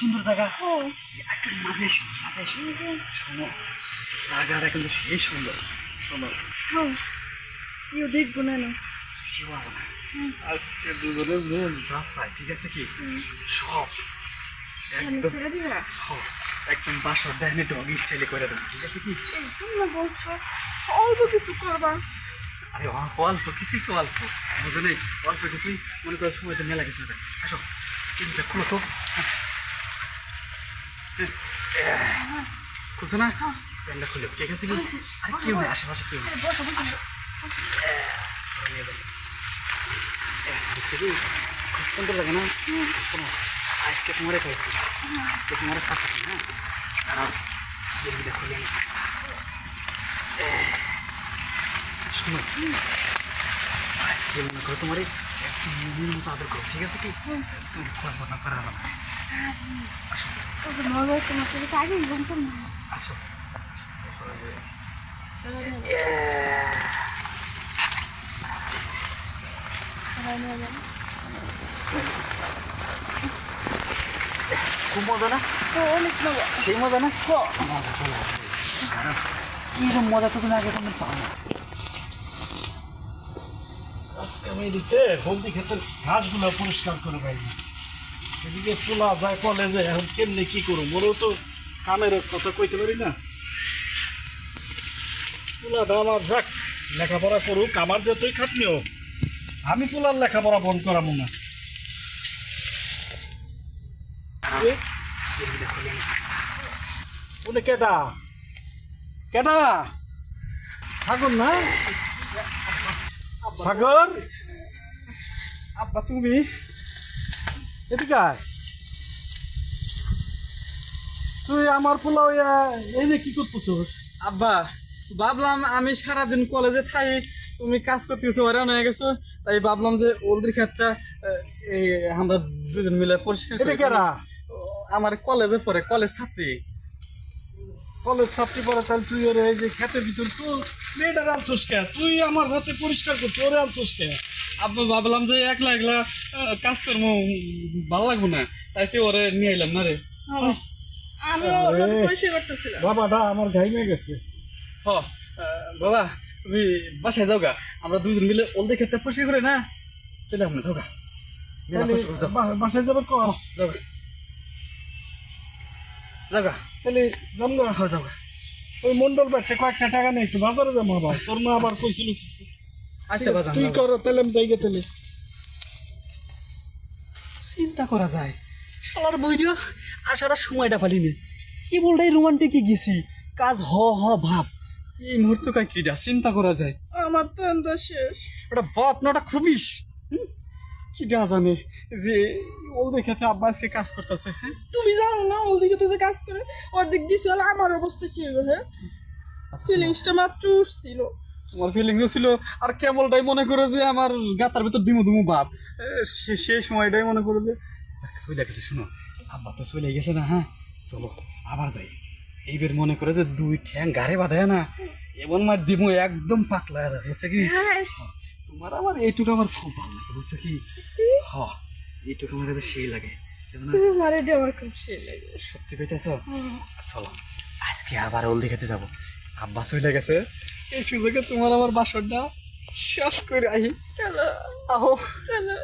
সুন্দর জায়গা। ও একটু মাঝে মাঝে। শোনো জায়গাটা কিন্তু সেই সুন্দর। শোনো। হ্যাঁ। ইউ দেখব না না। কি বলব না। আজকে দুজনের মন যা চাই ঠিক আছে কি? সব। একদম একদম বাসার ডাইনে ডগ স্টাইলে করে দেবো ঠিক আছে কি? এই তোমরা বলছো অল্প কিছু করবা। আরে অল্প কিছুই তো অল্প। বুঝো নেই অল্প কিছুই মনে করো সময় তো মেলা কিছু আসো কিন্তু খুলো তো। খুলছো না? প্যান্টটা খুলে ঠিক আছে কি আরে কেউ নেই আশেপাশে কেউ নেই দেখছ কি? খুব সুন্দর লাগে না? আজকে তোমারে খাইছি। আজকে তোমারে সাথে হ্যাঁ দাঁড়াও গেঞ্জিটা খুলে এ, শোনো। আজকে মনে করো তোমার একটু মুভির মতো আদর করো ঠিক আছে কি? তুমি করব না পারাবো না আসো ওকে মজা তোমার থেকে আগে বলতাম না আসো সবাই নিয়ে যাব খুব মজা না তো অনেক মজা সেই মজা না মজা চলে আসবে এইরকম মজা তো তুমি আগে কোনো পাও না আজকে আমি এদিকে হলদি ক্ষেতের ঘাসগুলো পরিষ্কার করে পাইনি এদিকে পোলা যায় কলেজে, এখন কেমনি কি করব? মোরও তো কামের কথা কইতে পারি না। পোলাটা আমার যাক, লেখাপড়া করুক, আমার যে তুই খাটনি হোক, আমি পোলার লেখাপড়া বন্ধ করাবো না। উনি কেডা? কেডা? সাগর না? সাগর? আব্বা, তুমি? এদিকে আয়। তুই আমার পোলাও এই যে কি করতেছস? আব্বা ভাবলাম আমি সারাদিন কলেজে থাকি তুমি কাজ করতে করতে হয়রান হয়ে গেছো তাই ভাবলাম যে ওলদির এই আমরা দুজন মিলে পরিষ্কার এটা কেরা আমার কলেজে পড়ে কলেজ ছাত্রী। কলেজ ছাত্রী পরে তাহলে তুই ওরে এই যে খেতের ভিতর তুই মেয়েটার আনছস কে? তুই আমার হাতে পরিষ্কার করতে ওরে আনছস কে? আব্বা ভাবলাম যে একলা একলা আহ, কাজকর্ম ভালো লাগবো না। তাই তো ওরে নিয়ে এলাম না রে। বাবাটা আমার ঘাইমে গেছে। হ বাবা তুমি বাসায় যাও গা। আমরা দুজন মিলে ওলদি ক্ষেতটা পরিষ্কার করে না চলে আমরা যাও গা। বাসায় যাবে ক যাও গা। যাও গা। তাহলে যাম না হ্যাঁ যাও গা। ওই মন্ডল ব্যাগতে কয়েকটা টাকা নেই একটু বাজারে যাব আবার। তোর মা আবার কইছিল আচ্ছা বাজান তুই কর তাহলে আমি যাইগে তাহলে চিন্তা করা যায়। শালার বইটা আসার সময়টা পালিনি। কি বলটাই রোমান্টিকে গেছি? কাজ হ হ ভাব। এই মুহূর্ত কিটা চিন্তা করা যায়। আমার তো এন্দা শেষ। ওটা বাপ না ওটা খুবিস। কিটা জানে যে ওল দেখাতে আব্বা আজকে কাজ করতেছে হ্যাঁ? তুমি জানো না ওর দিকে তো যে কাজ করে? অর্ধেক দিছে হলে আমার অবস্থা কি হবে হ্যাঁ? ফিলিংসটা মাত্র উঠছিল। আমার ফিলিংস ছিল আর কেবলটাই মনে করে যে আমার গাতার ভিতর দিমু দিমু বাপ। সেই সময়টাই মনে করে যে চলে গেছে শোনো। আব্বা তো চলে গেছে না হ্যাঁ? চলো আবার যাই। এইবার মনে করে যে দুই ঠ্যাং গাড়ে বাঁধায় না এমন মার দিমু একদম পাতলা যাবে বুঝছে কি? হ্যাঁ। তোমার আমার এইটুকু আমার খুব ভালো লাগে বুঝছ কি? হ এইটুকু আমার কাছে সেই লাগে আমার এটা আমার খুব সে লাগে। সত্যি কইতেছ? চলো আজকে আবার ওল দেখাতে যাব। আব্বা চলে গেছে। এই সুযোগে তোমার আমার বাসরটা শেষ করে আহি। চলো। আহো। চলো।